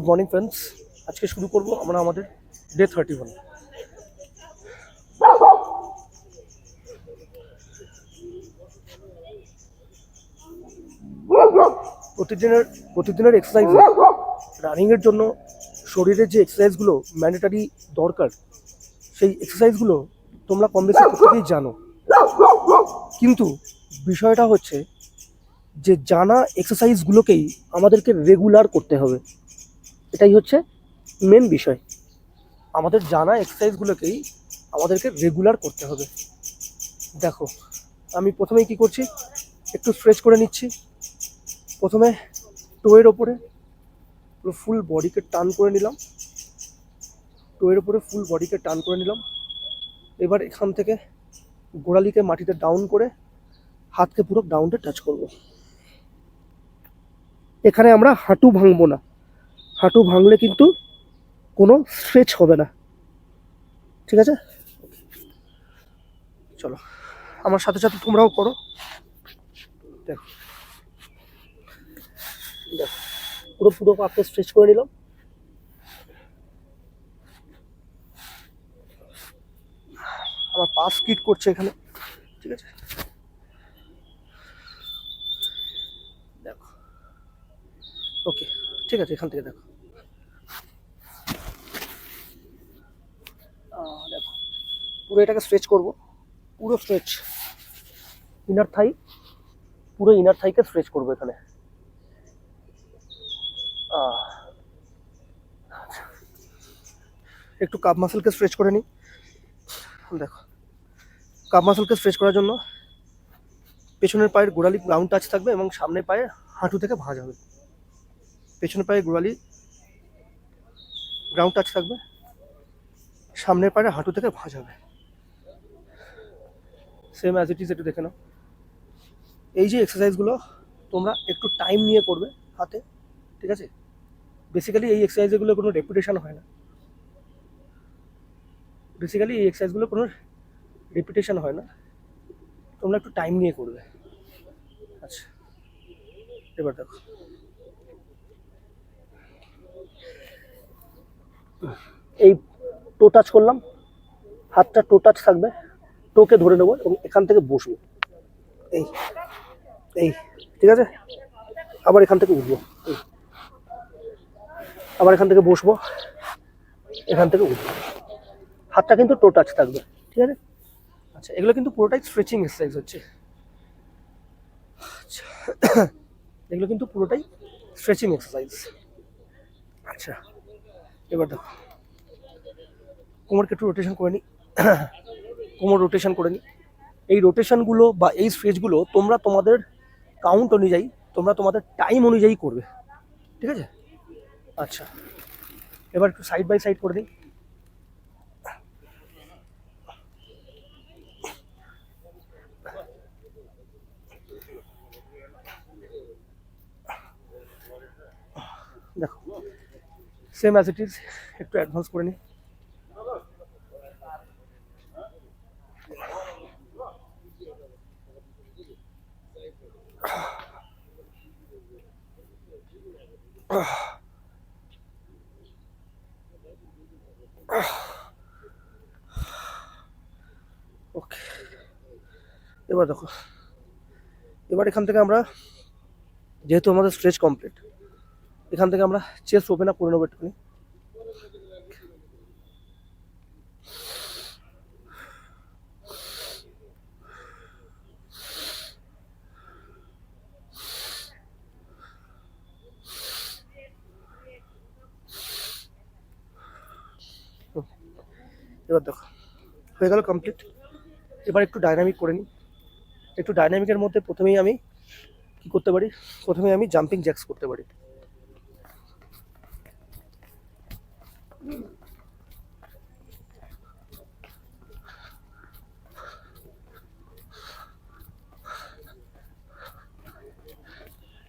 Good morning friends আজকে শুরু করব আমরা আমাদের ডে থার্টি ওয়ান প্রতিদিনের প্রতিদিনের এক্সারসাইজ রানিংয়ের জন্য শরীরের যে এক্সারসাইজগুলো ম্যান্ডেটারি দরকার, সেই এক্সারসাইজগুলো তোমরা কম বেশি প্রত্যেকেই জানো। কিন্তু বিষয়টা হচ্ছে যে জানা এক্সারসাইজগুলোকেই আমাদেরকে রেগুলার করতে হবে। এটাই হচ্ছে মেন বিষয়। আমাদের জানা এক্সারসাইজগুলোকেই আমাদেরকে রেগুলার করতে হবে। দেখো, আমি প্রথমেই কি করছি? একটু স্ট্রেচ করে নিচ্ছি। প্রথমে টোয়ের ওপরে পুরো ফুল বডিকে টান করে নিলাম। টোয়ের ওপরে ফুল বডিকে টান করে নিলাম। এবার এখান থেকে গোড়ালিকে মাটিতে ডাউন করে হাতকে পুরো গ্রাউন্ডে টাচ করব। এখানে আমরা হাঁটু ভাঙবো না। হাঁটু ভাঙলে কিন্তু কোনো স্ট্রেচ হবে না। ঠিক আছে? চলো, আমার সাথে সাথে তোমরাও করো। দেখো। দেখো, পুরো পুরো পাকে স্ট্রেচ করে নিলাম। আমার পা স্কিট করছে এখানে। ঠিক আছে? দেখো। ওকে ঠিক আছে, এখান থেকে দেখো আহ, দেখো পুরো এটাকে স্ট্রেচ করব। পুরো স্ট্রেচ ইনার থাই পুরো ইনার থাইকে স্ট্রেচ করব এখানে। একটু কাপ মাসেলকে স্ট্রেচ করে নিই দেখো। কাপ মাসেলকে স্ট্রেচ করার জন্য পেছনের পায়ের গোড়ালি গ্রাউন্ড টাচ থাকবে এবং সামনের পায়ে হাঁটু থেকে ভাঁজ হবে। পেছনের পায়ে গোড়ালি গ্রাউন্ড টাচ থাকবে। সামনের পায়ে হাঁটু থেকে ভাঁজ হবে। সেম অ্যাজ ইট ইজ একটু দেখে নাও। এই যে এক্সারসাইজগুলো তোমরা একটু টাইম নিয়ে করবে হাতে, ঠিক আছে? বেসিক্যালি এই এক্সারসাইজগুলো কোনো রেপুটেশন হয় না। বেসিক্যালি এই এক্সারসাইজগুলো কোনো রেপুটেশন হয় না। তোমরা একটু টাইম নিয়ে করবে। আচ্ছা এবার দেখো। এই টো টাচ করলাম। হাতটা টো টাচ থাকবে। টোকে ধরে নেব এবং এখান থেকে বসবো। এই এই, ঠিক আছে? আবার এখান থেকে উঠবো। আবার এখান থেকে বসবো। এখান থেকে উঠবো। হাতটা কিন্তু টো টাচ থাকবে, ঠিক আছে? আচ্ছা এগুলো কিন্তু পুরোটাই স্ট্রেচিং এক্সারসাইজ হচ্ছে। আচ্ছা এগুলো কিন্তু পুরোটাই স্ট্রেচিং এক্সারসাইজ আচ্ছা এবার দেখো। কোমরকে একটু রোটেশন করে নিই কোমর রোটেশন করে নিই এই রোটেশনগুলো বা এই স্ট্রেচগুলো তোমরা তোমাদের কাউন্ট অনুযায়ী, তোমরা তোমাদের টাইম অনুযায়ী করবে। ঠিক আছে? আচ্ছা। এবার একটু সাইড বাই সাইড করে দিই। দেখো সেম অ্যাজ ইট ইজ একটু অ্যাডভান্স করে নিই ওকে এবার দেখো। এবার এখান থেকে আমরা, যেহেতু আমাদের স্ট্রেচ কমপ্লিট এখান থেকে আমরা চেস্ট ওপেন আপ করে নেব একটুখানি। এবার দেখো, হয়ে গেল কমপ্লিট এবার একটু ডাইনামিক করে নিই। একটু ডাইনামিকের মধ্যে প্রথমেই আমি কি করতে পারি? প্রথমে আমি জাম্পিং জ্যাক্স করতে পারি।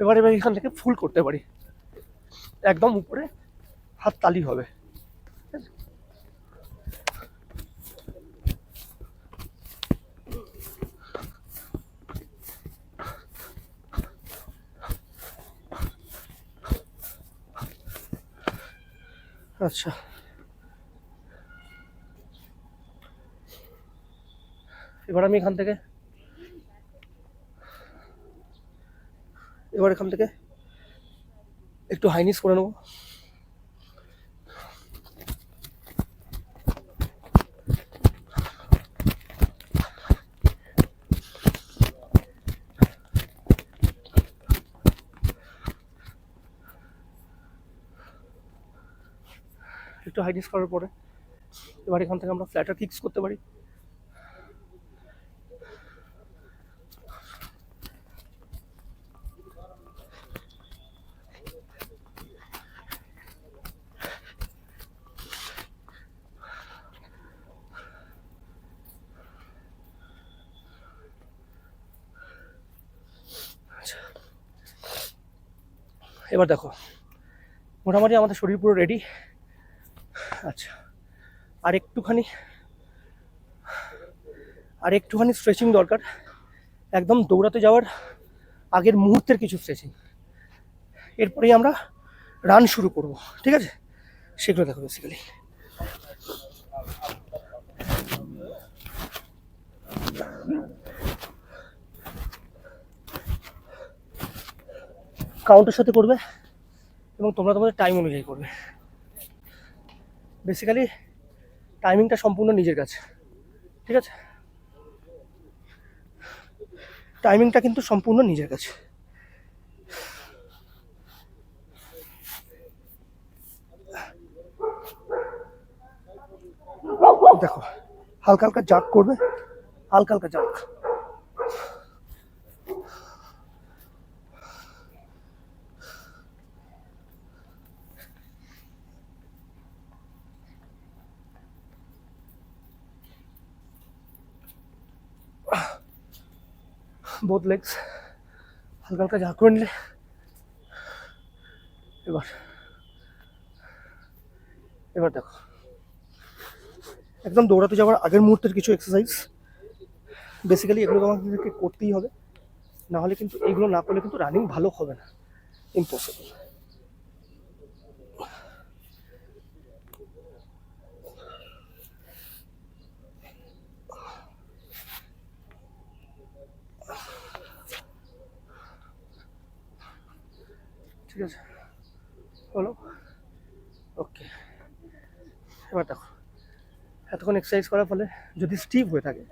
এবারে এবার এখান থেকে ফুল করতে পারি। একদম উপরে হাত তালি হবে। আচ্ছা। এবার আমি এখান থেকে এবার এখান থেকে একটু হাইনিস করে নেব। একটু হাইনিস করার পরে এবার এখান থেকে আমরা ফ্ল্যাটার কিক্স করতে পারি। এবার দেখো, মোটামুটি আমাদের শরীর পুরো রেডি আচ্ছা। আর একটুখানি আর একটুখানি স্ট্রেচিং দরকার। একদম দৌড়াতে যাওয়ার আগের মুহূর্তের কিছু স্ট্রেচিং এরপরেই আমরা রান শুরু করব, ঠিক আছে? সেগুলো দেখো বেসিক্যালি কাউন্টের সাথে করবে এবং তোমরা তোমাদের টাইম অনুযায়ী করবে। বেসিক্যালি টাইমিংটা সম্পূর্ণ নিজের কাছে, ঠিক আছে? টাইমিংটা কিন্তু সম্পূর্ণ নিজের কাছে। দেখো, হালকা হালকা জাক করবে, হালকা হালকা জাক বোথ লেগস হালকা হালকা ঝাঁক করে নিলে। এবার। এবার দেখো। একদম দৌড়াতে যাওয়ার আগের মুহূর্তের কিছু এক্সারসাইজ বেসিক্যালি এগুলো তোমাদেরকে করতেই হবে। নাহলে কিন্তু এইগুলো না করলে কিন্তু রানিং ভালো হবে না। ইম্পসিবল আছে। হলো? ওকে এবার দেখো। এতক্ষণ এক্সারসাইজ করার ফলে যদি স্টিভ হয়ে থাকে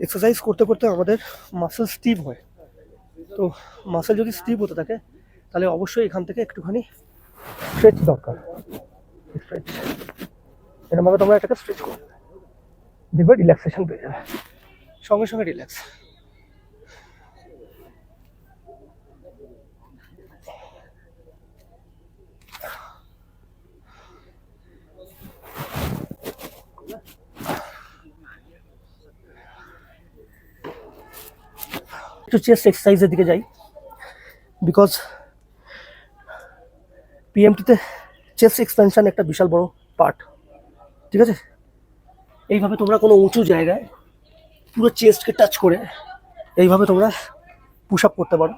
এক্সারসাইজ করতে করতে আমাদের মাসেল স্টিভ হয়। তো মাসেল যদি স্টিভ হতে থাকে, তাহলে অবশ্যই এখান থেকে একটুখানি স্ট্রেচ দরকার। স্ট্রেচ এরকমভাবে তোমরা এটাকে স্ট্রেচ করবে দেখবে রিল্যাক্সেশন পেয়ে যাবে। সঙ্গে সঙ্গে রিল্যাক্স একটু চেস্ট এক্সারসাইজের দিকে যাই। বিকজ পিএমটিতে চেস্ট এক্সপেনশন একটা বিশাল বড় পার্ট ঠিক আছে? এইভাবে তোমরা কোনো উঁচু জায়গায় পুরো চেস্টকে টাচ করে এইভাবে তোমরা পুশ আপ করতে পারো।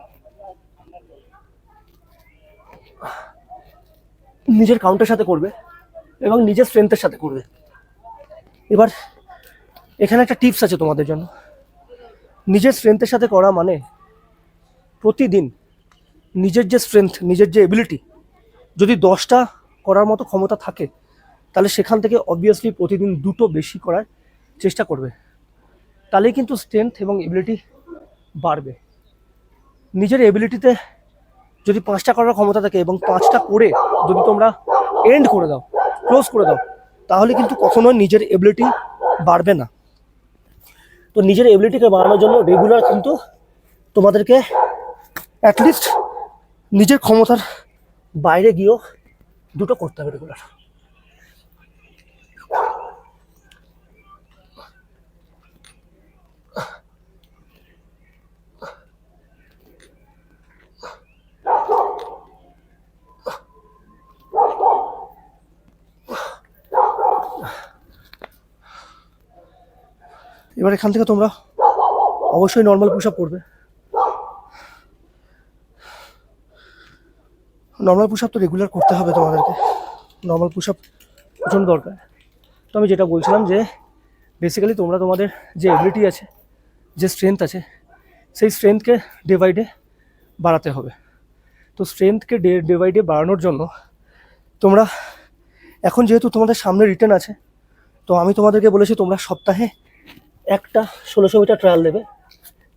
নিজের কাউন্টের সাথে করবে এবং নিজের স্ট্রেংথের সাথে করবে। এবার এখানে একটা টিপস আছে তোমাদের জন্য। নিজের স্ট্রেংথের সাথে করা মানে প্রতিদিন নিজের যে স্ট্রেংথ নিজের যে এবিলিটি যদি দশটা করার মতো ক্ষমতা থাকে, তাহলে সেখান থেকে অবভিয়াসলি প্রতিদিন দুটো বেশি করার চেষ্টা করবে। তাহলেই কিন্তু স্ট্রেংথ এবং এবিলিটি বাড়বে। নিজের এবিলিটিতে যদি পাঁচটা করার ক্ষমতা থাকে এবং পাঁচটা করে যদি তোমরা এন্ড করে দাও ক্লোজ করে দাও, তাহলে কিন্তু কখনোই নিজের এবিলিটি বাড়বে না। তো নিজের এবিলিটিকে বাড়ানোর জন্য রেগুলার কিন্তু তোমাদেরকে অ্যাটলিস্ট নিজের ক্ষমতার বাইরে গিয়েও দুটো করতে হবে রেগুলার এবার এখান থেকে তোমরা অবশ্যই নর্মাল পুশ আপ করবে। নর্মাল পুশ আপ তো রেগুলার করতে হবে তোমাদেরকে। নর্মাল পুশ আপ প্রচণ্ড দরকার। তো আমি যেটা বলছিলাম যে বেসিক্যালি তোমরা তোমাদের যে এবিলিটি আছে, যে স্ট্রেংথ আছে, সেই স্ট্রেংথকে ডে বাই ডে বাড়াতে হবে। তো স্ট্রেংথকে ডে ডে বাই ডে বাড়ানোর জন্য তোমরা এখন যেহেতু তোমাদের সামনে রিটার্ন আছে, তো আমি তোমাদেরকে বলেছি তোমরা সপ্তাহে একটা ষোলোশো মিটার ট্রায়াল দেবে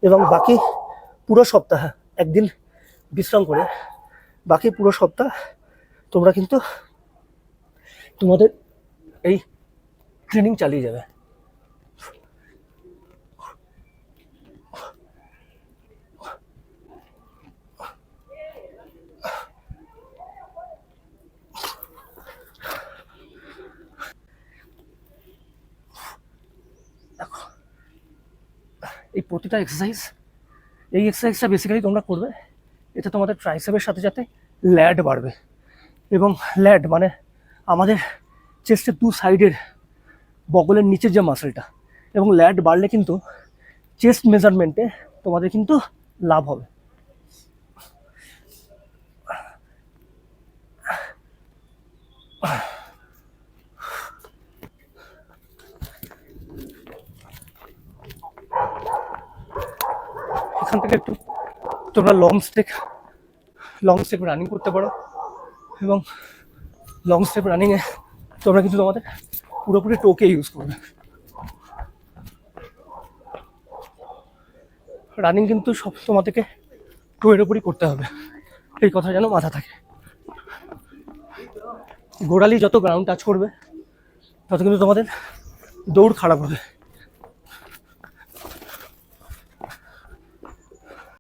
এবং বাকি পুরো সপ্তাহ একদিন বিশ্রাম করে, বাকি পুরো সপ্তাহ তোমরা কিন্তু তোমাদের এই ট্রেনিং চালিয়ে যাবে। এই প্রতিটা এক্সারসাইজ এই এক্সারসাইজটা বেসিক্যালি তোমরা করবে এতে তোমাদের ট্রাইসেপের সাথে সাথে ল্যাড বাড়বে। এবং ল্যাড মানে আমাদের চেস্টের দু সাইডের বগলের নিচের যে মাসেলটা এবং ল্যাড বাড়লে কিন্তু চেস্ট মেজারমেন্টে তোমাদের কিন্তু লাভ হবে। এখান থেকে একটু তোমরা long step long step running করতে পারো। এবং লং স্টেপ রানিংয়ে তোমরা কিন্তু তোমাদের পুরোপুরি টোকে ইউজ করবে। রানিং কিন্তু সব তোমাদেরকে টোয়ের উপরই করতে হবে। এই কথা যেন মাথা থাকে। গোড়ালি যত গ্রাউন্ড টাচ করবে, তত কিন্তু তোমাদের দৌড় খারাপ হবে।